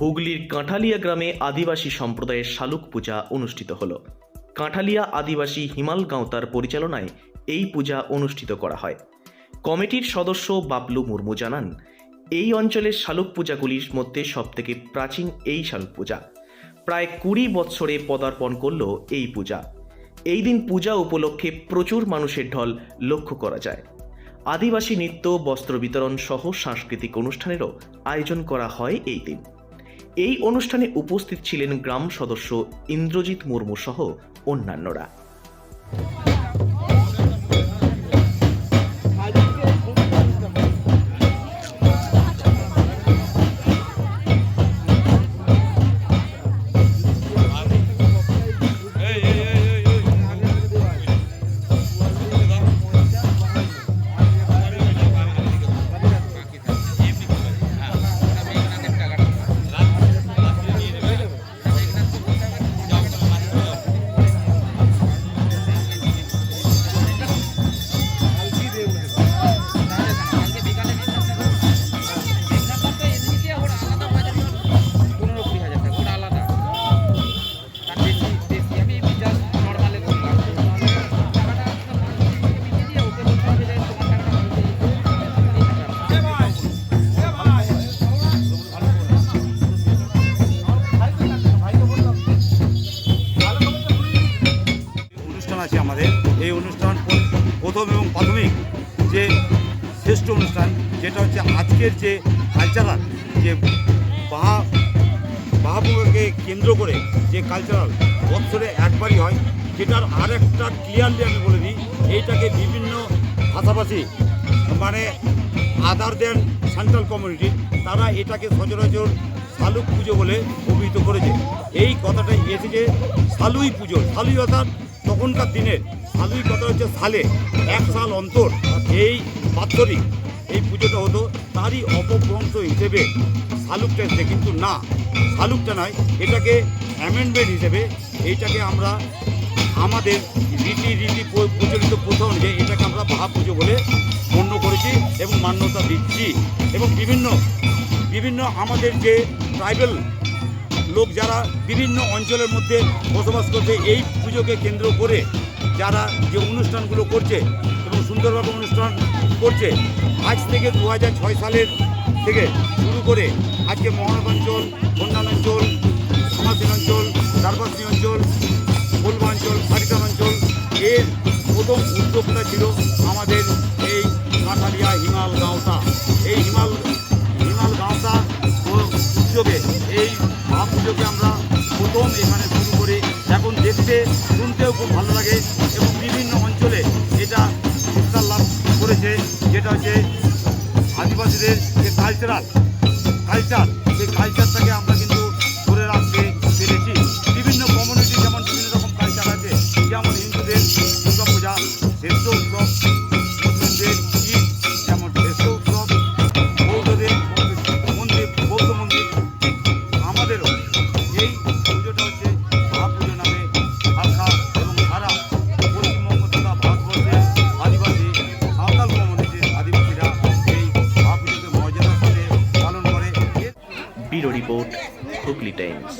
হুগলির কাঁঠালিয়া গ্রামে আদিবাসী সম্প্রদায়ের শালুক পূজা অনুষ্ঠিত হল। কাঁঠালিয়া আদিবাসী হিমাল গাঁওতার পরিচালনায় এই পূজা অনুষ্ঠিত করা হয়। কমিটির সদস্য বাবলু মুর্মু জানান, এই অঞ্চলের শালুক পূজাগুলির মধ্যে সবথেকে প্রাচীন এই শালুক পূজা। প্রায় কুড়ি বৎসরে পদার্পণ করল এই পূজা। এই দিন পূজা উপলক্ষে প্রচুর মানুষের ঢল লক্ষ্য করা যায়। আদিবাসী নৃত্য, বস্ত্র বিতরণ সহ সাংস্কৃতিক অনুষ্ঠানেরও আয়োজন করা হয় এই দিন। এই অনুষ্ঠানে উপস্থিত ছিলেন গ্রাম সদস্য ইন্দ্রজিৎ মুর্মু সহ অন্যান্যরা। আছে আমাদের। এই অনুষ্ঠান প্র- প্রথম এবং প্রাথমিক যে শ্রেষ্ঠ অনুষ্ঠান, যেটা হচ্ছে আজকের যে কালচারাল যে বাহা বাহাপুরকে কেন্দ্র করে যে কালচারাল বছরে একবারই হয়, যেটার আর একটা ক্লিয়ারলি আমি বলে দিই, এইটাকে বিভিন্ন ভাষাভাষী মানে আদার দেন সেন্ট্রাল কমিউনিটি তারা এটাকে সচরাচর শালুক পুজো বলে অভিহিত করেছে। এই কথাটা এসেছে শালুই পুজো শালুই অর্থাৎ তখনকার দিনের শালুই কথা হচ্ছে সালে এক সাল অন্তর এই বাৎসরিক এই পুজোটা হতো, তারই অপভ্রংশ হিসেবে শালুকটা এসেছে কিন্তু না শালুকটা নয়, এটাকে অ্যামেন্ডমেন্ট হিসেবে এইটাকে আমরা আমাদের রীতি রীতি প্র- প্রচলিত প্রথা অনুযায়ী এটাকে আমরা বাহা পুজো বলে গণ্য করেছি এবং মান্যতা দিচ্ছি। এবং বিভিন্ন বিভিন্ন আমাদের যে ট্রাইবেল লোক যারা বিভিন্ন অঞ্চলের মধ্যে বসবাস করছে, এই পুজোকে কেন্দ্র করে যারা যে অনুষ্ঠানগুলো করছে এবং সুন্দরভাবে অনুষ্ঠান করছে, আজ থেকে দু সালের থেকে শুরু করে আজকে মহানগঞ্চল বন্যাঞ্চল সমাসীন অঞ্চল দারবাসী অঞ্চল ফুলবা অঞ্চল অঞ্চল এর প্রথম উদ্যোগটা ছিল আমাদের প্রথম এখানে শুরু করি। এখন দেখতে, শুনতেও খুব ভালো লাগে এবং বিভিন্ন অঞ্চলে এটা বিস্তার লাভ করেছে, যেটা হচ্ছে আদিবাসীদের যে কালচারাল কালচার সেই কালচারটাকে আমরা কিন্তু ধরে রাখতে পেরেছি। বিভিন্ন কমিউনিটি যেমন বিভিন্ন রকম কালচার আছে, যেমন হিন্দুদের দুর্গা পূজা শ্রেষ্ঠ উৎসব, মুসলিমদের ঈদ, যেমন শ্রেষ্ঠ উৎসব, বৌদ্ধদের মন্দির বৌদ্ধ মন্দির আমাদেরও এই পুজোটা হচ্ছে মহাপুজো নামে শাখা এবং সারা পশ্চিমবঙ্গ তথা ভারতবর্ষের আদিবাসী, সাঁওতাল কমিউনিটির আদিবাসীরা এই মহাপুজোকে মর্যাদার সাথে পালন করে। Bureau report Hooghly times.